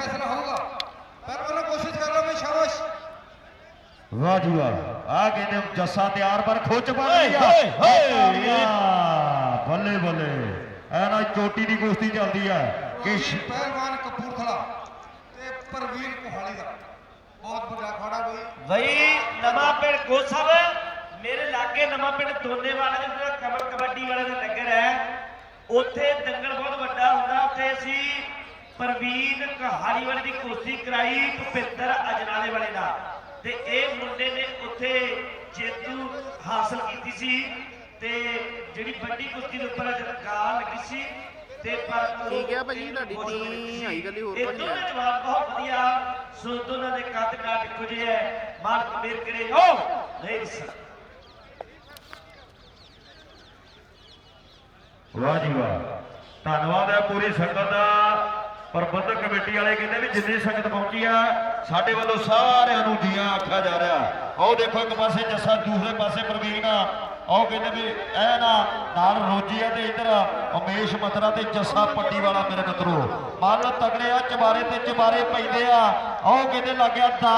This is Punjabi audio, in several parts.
ਫੈਸਲਾ ਹੋਊਗਾ। ਪਰ ਉਹਨਾਂ ਕੋਸ਼ਿਸ਼ ਕਰ ਲਓ ਵੀ ਸ਼ਾਬਾਸ਼। ਵਾਹ ਜੀ ਵਾਹ। ਆ ਕਹਿੰਦੇ ਜੱਸਾ ਤਿਆਰ ਪਰ ਖੁੱਚ। ਤਾੜੀਆਂ। ਬੱਲੇ ਬੱਲੇ। ਐ ਨਾ ਚੋਟੀ ਦੀ ਕੁਸ਼ਤੀ ਚੱਲਦੀ ਆ। ਕਿ ਪਹਿਲਵਾਨ ਕਪੂਰਥਲਾ ਤੇ ਪ੍ਰਵੀਨ ਕੋਹਾਲੀ ਦਾ। ਬਹੁਤ ਵੱਡਾ ਅਖਾੜਾ ਬਈ ਬਈ ਨਵਾਂ ਪਿੰਡ ਗੋਸਬ ਮੇਰੇ ਲਾਗੇ ਨਵਾਂ ਪਿੰਡ ਦੋਨੇ ਵਾਲੇ ਦੇ ਜਿਹੜਾ ਕਬੱਡੀ ਵਾਲੇ ਦਾ ਨਗਰ ਹੈ ਉੱਥੇ ਦੰਗਲ ਬਹੁਤ ਵੱਡਾ ਹੁੰਦਾ। ਉੱਥੇ ਅਸੀਂ ਪ੍ਰਵੀਨ ਕਹਾਣੀ ਵਾਲੇ ਦੀ ਕੁਸ਼ਤੀ ਕਰਾਈ ਭੁਪਿੰਦਰ ਅਜਨਾਲੇ ਵਾਲੇ ਨਾਲ। ਤੇ ਇਹ ਮੁੰਡੇ ਨੇ ਉੱਥੇ ਜੇਤੂ ਹਾਸਲ ਕੀਤੀ ਸੀ ਤੇ ਜਿਹੜੀ ਵੱਡੀ ਕੁਸ਼ਤੀ ਦੇ ਉੱਪਰ ਜਰਕਾਰ ਲੱਗੀ ਸੀ ਤੇ ਪਰ ਠੀਕ ਹੈ ਭਾਜੀ, ਤੁਹਾਡੀ ਟੀਮ ਆਈ ਕੱਲੀ ਹੋਰ ਭਾਜੀ। ਦੋਵੇਂ ਆ। ਜਵਾਬ ਬਹੁਤ ਵਧੀਆ ਸੋ ਦੋਨਾਂ ਦੇ ਕੱਦ ਕਾਟ ਜਿਹੇ ਹੈ ਮਾਲਕ ਮੇਰ ਕਰੇ। ਓ ਨਹੀਂ ਸਰ। ਵਾਹ ਜੀ ਵਾਹ। ਧੰਨਵਾਦ ਹੈ ਪੂਰੀ ਸੰਗਤ ਦਾ। ਪ੍ਰਬੰਧਕ ਕਮੇਟੀ ਵਾਲੇ ਕਹਿੰਦੇ ਵੀ ਜਿੰਨੀ ਸੰਗਤ ਪਹੁੰਚੀ ਆ ਸਾਡੇ ਵੱਲੋਂ ਸਾਰਿਆਂ ਨੂੰ ਜੀਆਂ ਆਖਿਆ ਜਾ ਰਿਹਾ। ਆਓ ਦੇਖੋ ਇੱਕ ਪਾਸੇ ਜੱਸਾ ਦੂਸਰੇ ਪਾਸੇ ਪ੍ਰਵੀਨ ਆ। ਆਓ ਕਹਿੰਦੇ ਵੀ ਇਹ ਨਾ ਨਾਲ ਰੋਜੀ ਆ ਤੇ ਇੱਧਰ ਉਮੇਸ਼ ਮਤਰਾ ਤੇ ਜੱਸਾ ਪੱਟੀ ਵਾਲਾ ਮੇਰੇ ਮਿੱਤਰੋ। ਮੱਲ ਤਗੜੇ ਆ ਚਬਾਰੇ ਤੇ ਚਬਾਰੇ ਪੈਂਦੇ ਆ। ਆਓ ਕਹਿੰਦੇ ਲੱਗਿਆ ਦਾ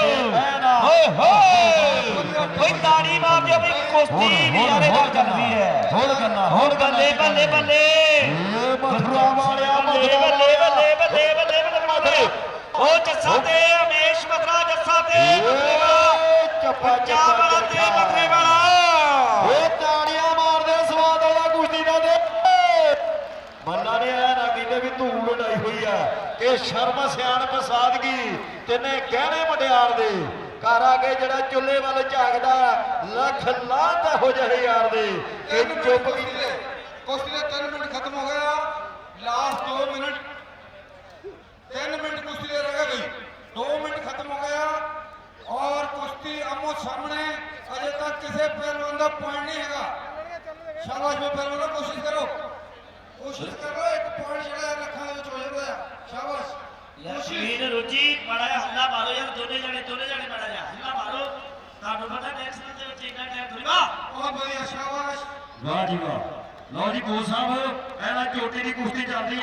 ਤੇ ਇਹ ਨਾ। ਓਏ ਹੋਏ ਕੋਈ ਤਾੜੀ ਮਾਰ ਦਿਓ ਵੀ ਕੁਸ਼ਤੀ ਨਿਆਰੇ ਨਾਲ ਚੱਲਦੀ ਹੈ। ਹੋਰ ਹੁਣ ਬੱਲੇ ਬੱਲੇ ਮਥੁਰਾ ਵਾਲਿਆ ਉਹ ਜੱਸਾ ਤੇ ਅਮੇਸ਼ ਮਤਰਾ ਜੱਸਾ ਤੇ ਪੰਜਾਬ ਵਾਲਾ ਤੇ ਬੱਲੇ ਵਾਲਾ। ਏ ਤਾੜੀਆਂ ਮਾਰਦੇ ਸਵਾਦ ਵਾਲਾ ਕੁਸ਼ਤੀ ਦਾ ਦੇ। ਬੰਦਾ ਨੇ ਐ ਨਾ ਕਹਿੰਦੇ ਵੀ ਧੂੜ ਉਡਾਈ ਹੋਈ ਆ। ਇਹ ਸ਼ਰਮ ਸਿਆਣਪ ਸਾਦਗੀ ਤਿੰਨੇ ਗਹਿਣੇ ਮਟਿਆਰ ਦੇ। ਘਰ ਆ ਕੇ ਜਿਹੜਾ ਚੁੱਲ੍ਹੇ ਵੱਲ ਝਾਕਦਾ ਲੱਖ ਲਾਂਤ ਹੋ ਜਾਏ ਯਾਰ ਦੇ। ਤਿੰਨ ਚੁੱਪ ਮਿੰਟ ਕੀ ਕੁਸ਼ਤੀ ਦੇ। ਕੁਸ਼ਤੀ ਦੇ 3 ਮਿੰਟ ਖਤਮ ਹੋ ਗਿਆ ਲਾਸਟ 2 ਮਿੰਟ। 3 ਮਿੰਟ ਕੁਸ਼ਤੀ ਦੇ ਰਹਿ ਗਈ 2 ਮਿੰਟ ਖਤਮ ਹੋ ਗਿਆ ਔਰ ਕੁਸ਼ਤੀ ਆਮੋ ਸਾਹਮਣੇ ਅਜੇ ਤੱਕ ਕਿਸੇ ਪਹਿਲਵਾਨ ਦਾ ਪੁਆਇੰਟ ਨਹੀਂ ਹੈਗਾ ਸ਼ਾਬਾਸ਼ ਵੀ ਪਹਿਲਵਾਨ ਕੋਸ਼ਿਸ਼ ਕਰੋ ਕੋਸ਼ਿਸ਼ ਕਰੋ ਇੱਕ ਪੁਆਇੰਟ ਜਿਹੜਾ ਹੈ ਲੱਖਾਂ ਦੇ ਵਿੱਚ ਹੋ ਜਾਂਦਾ ਹੈ ਸ਼ਾਬਾਸ਼ ਯਸ਼ਵੀਰ ਰੁਚੀ ਬੜਾ ਜਿਹਾ ਹੱਲਾ ਮਾਰੋ ਯਾਰ ਦੋਨੇ ਜਣੇ ਦੋਨੇ ਜਣੇ ਬੜਾ ਜਿਹਾ ਹੱਲਾ ਮਾਰੋ ਤੁਹਾਨੂੰ ਪਤਾ ਨੈਕਸਟ ਦੇ ਵਿੱਚ ਇੰਨਾ ਟਾਈਮ ਥੋੜੀ ਵਾ ਬਹੁਤ ਵਧੀਆ ਸ਼ਾਬਾਸ਼ ਵਾਹ ਜੀ ਵਾਹ। ਲਓ ਜੀ ਕੋਚ ਸਾਹਿਬ ਐਨਾ ਚੋਟੀ ਦੀ ਕੁਸ਼ਤੀ ਚੱਲਦੀ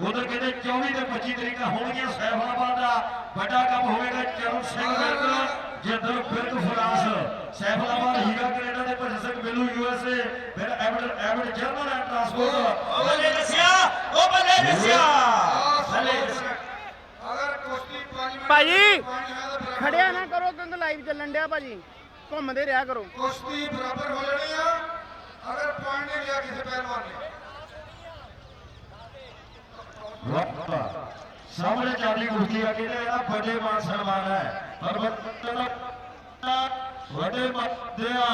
ਉਧਰ ਕਹਿੰਦੇ 24 ਤੇ 25 ਤਰੀਕਾਂ ਹੋਣਗੀਆਂ ਸੈਫਲਾਬਾਦ ਦਾ ਵੱਡਾ ਕੰਮ ਹੋਵੇਗਾ ਚਰਨ ਸਿੰਘ ਵਿਰਕ ਜਿੰਦਰ ਫਿਰਕ ਫਰਾਂਸ ਸੈਫਲਾਬਾਦ ਹੀਰਾ ਕੈਨੇਡਾ ਦੇ ਸਿੰਘ ਬਿੱਲੂ ਯੂਐਸਏ ਫਿਰ ਐਵਡ ਐਵਡ ਜਰਨਲ ਐਂਡ ਟਰਾਂਸਪੋਰਟ। ਉਹ ਬੱਲੇ ਦੱਸਿਆ ਉਹ ਬੱਲੇ ਦੱਸਿਆ। ਬੱਲੇ ਦੱਸਿਆ। ਅਗਰ ਕੁਸ਼ਤੀ 5 ਮਿੰਟ ਭਾਜੀ, ਖੜਿਆ ਨਾ ਕਰੋ ਕਿਉਂਕਿ ਲਾਈਵ ਚੱਲਣ ਡਿਆ ਭਾਜੀ। ਘੁੰਮਦੇ ਰਿਹਾ ਕਰੋ। ਕੁਸ਼ਤੀ ਬਰਾਬਰ ਹੋ ਜਾਣੀ ਆ। ਅਗਰ ਪੁਆਇੰਟ ਨਹੀਂ ਲਿਆ ਕਿਸੇ ਪਹਿਲਵਾਨ ਨੇ। ਸਾਹਮਣੇ ਚਾਲੀ ਕੁਸ਼ਤੀ ਆ ਕਹਿੰਦੇ ਇਹਦਾ ਵੱਡੇ ਮਾਨ ਸਨਮਾਨ ਹੈ। ਪਰ ਵੱਡੇ ਮੱਦੇ ਆ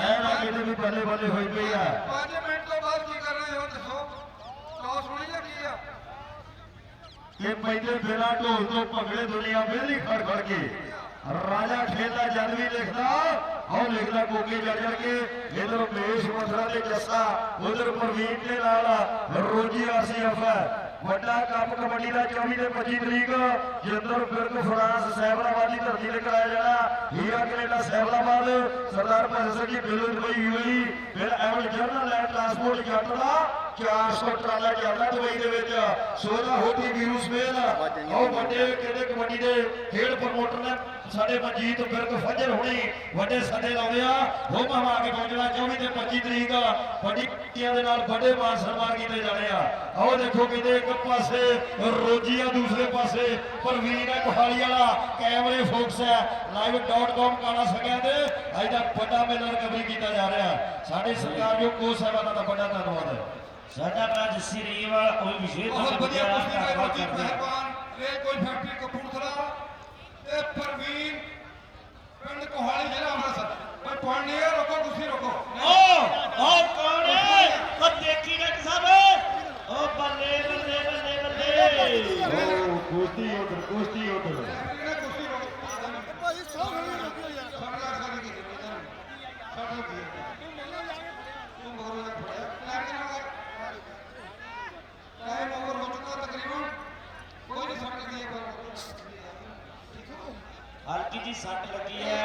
ਐਨਾ ਕਹਿੰਦੇ ਵੀ ਬੱਲੇ ਬੱਲੇ ਹੋਈ ਪਈ ਆ। 5 ਮਿੰਟ ਤੋਂ ਬਾਅਦ ਕੀ ਕਰਨਾ ਹੈ ਹੁਣ ਦੱਸੋ? ਟੌਸ ਹੋਣੀ ਜਾਂ ਕੀ ਆ? ਇਹ ਪੈਦੇ ਬਿਨਾ ਢੋਲ ਤੋਂ ਭੰਗੜੇ ਦੁਨੀਆ ਵਿਹਲੀ ਖੜ ਖੜ ਕੇ। ਰਾਜਾ ਖੇਲਾ ਜਦ ਵੀ ਲਿਖਦਾ, ਉਹ ਲਿਖਦਾ ਕੋਕੇ ਜੜ ਜੜ ਕੇ ਇਧਰ ਮੇਸ਼ ਮਸਰਾ ਤੇ ਜੱਸਾ, ਉਧਰ ਪ੍ਰਵੀਨ ਦੇ ਨਾਲ ਰੋਜੀ ਆਸੀਫ ਵੱਡਾ ਕੱਪ ਕਬੱਡੀ ਦਾ 24 ਤੇ 25 ਤਰੀਕ ਜਿੰਦਰ ਫਿਰਕ ਫਰਾਂਸ, ਸੈਬਰਾਬਾਦ ਦੀ ਧਰਤੀ ਤੇ ਕਰਾਇਆ ਜਾਣਾ। ਹੀਰਾ Canada, ਸੈਬਰਾਬਾਦ, Sardar Bhagat Singh ji Billu Dubai UAE ਫਿਰ ਐਵਲ ਜਰਨਲ ਲੈਂਡ ਟਰਾਂਸਪੋਰਟ ਜੱਟ ਦਾ 400 ਟਰਾਲਾ ਚੱਲਦਾ ਦੁਬਈ ਦੇ ਵਿੱਚ 16 ਹੋਟੀ ਵੀਰੂ ਸਮੇਲ ਉਹ ਵੱਡੇ ਕਿਹੜੇ ਕਬੱਡੀ ਦੇ ਖੇਡ ਪ੍ਰਮੋਟਰ ਨੇ? ਸਾਡੇ ਮਨਜੀਤ ਫਿਰਕ ਫਜਰ ਹੁਣੀ ਵੱਡੇ ਸਾਡੇ ਲਾਉਂਦੇ ਆ। ਉਹ ਮਵਾ ਕੇ ਪਹੁੰਚਣਾ 24 ਤੇ 25 ਤਰੀਕ। ਵੱਡੀ ਦੇ ਨਾਲ ਵੱਡੇ ਮਾਨ ਸਨਮਾਨ ਕੀਤੇ ਜਾਣੇ ਆ। ਆਓ ਦੇਖੋ ਕਿਤੇ ਇੱਕ ਪਾਸੇ ਰੋਜੀ ਆ ਦੂਸਰੇ ਪਾਸੇ ਪ੍ਰਵੀਨ ਹੈ ਕੋਹਾਲੀ ਵਾਲਾ। ਕੈਮਰੇ ਫੋਕਸ ਹੈ। live.com ਕਾਣਾ ਸਕਿਆ ਤੇ ਅੱਜ ਦਾ ਵੱਡਾ ਮੇਲਾ ਰਿਕਵਰੀ ਕੀਤਾ ਜਾ ਰਿਹਾ। ਸਾਡੇ ਸਰਕਾਰ ਜੋ ਕੋਚ ਸਾਹਿਬਾਨਾਂ ਦਾ ਵੱਡਾ ਧੰਨਵਾਦ ਹੈ। ਸਾਡਾ ਭਰਾ ਜੱਸੀ ਰੀਵਾਲ ਉਹ ਵੀ ਵਿਸ਼ੇਸ਼ ਤੌਰ ਬਹੁਤ ਤੇ ਵਧੀਆ ਬਤਿਆ ਕੁਸ਼ਤੀ ਦੇ ਧੰਨਵਾਦ ਰੋਜੀ ਕਰਦੇ ਹਾਂ। ਪਹਿਲਵਾਨ ਰੇਲ ਕੋਈ ਫੈਕਟਰੀ ਕਪੂਰਥਲਾ ਤੇ ਪ੍ਰਵੀਨ ਪਿੰਡ ਕੋਹਾਲੀ ਜ਼ਿਲ੍ਹਾ ਅੰਮ੍ਰਿਤਸਰ ਕੋਈ ਪੁਆਇੰਟ ਨਹੀਂ ਹੈ ਰੋਕੋ ਤੁਸੀਂ ਰੋਕੋ ਓ ਓ ਕੌਣ ਹੈ ਉਹ ਦੇਖੀ ਡਾਕਟਰ ਸਾਹਿਬ ਓ ਬੱਲੇ ਬੱਲੇ ਬੱਲੇ ਬੱਲੇ ਉਹ ਕੁਸ਼ਤੀ ਉਧਰ ਕੁਸ਼ਤੀ ਉਧਰ ਫੈਕਟਰੀ ਨੇ ਕੁਸ਼ਤੀ ਰੋਕੀ ਭਾਈ ਸੌ ਹੋਣੀ ਰੋਕੀ ਯਾਰ ਸਾਡੇ ਲੱਖ ਸਾਡੀ ਕੀ ਸਾਡੇ ਕੀ ਤੂੰ ਮਗਰੋਂ ਜਾ ਫੜਿਆ ਲੈਟ ਨਾਲ ਟਾਈਮ ਓਵਰ ਹੋ ਚੁੱਕਾ ਤਕਰੀਬਨ ਕੋਈ ਨਹੀਂ ਸੱਟ ਲੱਗੀ ਹੈ ਹਲਕੀ ਜੀ ਸੱਟ ਲੱਗੀ ਹੈ।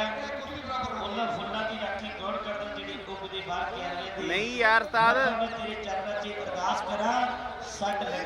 ਉਹਨਾਂ ਫੁੱਲਾਂ ਦੀ ਰਾਖੀ ਕੌਣ ਕਰਦਾ ਜਿਹੜੀ ਉੱਗ ਦੇ ਬਾਹਰ ਕਹਿ ਰਹੀ ਨਹੀਂ ਯਾਰ ਉਸਤਾਦ ਮੈਂ ਤੇਰੇ ਚਰਨਾਂ 'ਚ ਅਰਦਾਸ ਕਰਾਂ ਸੱਟ ਲੱਗੇ।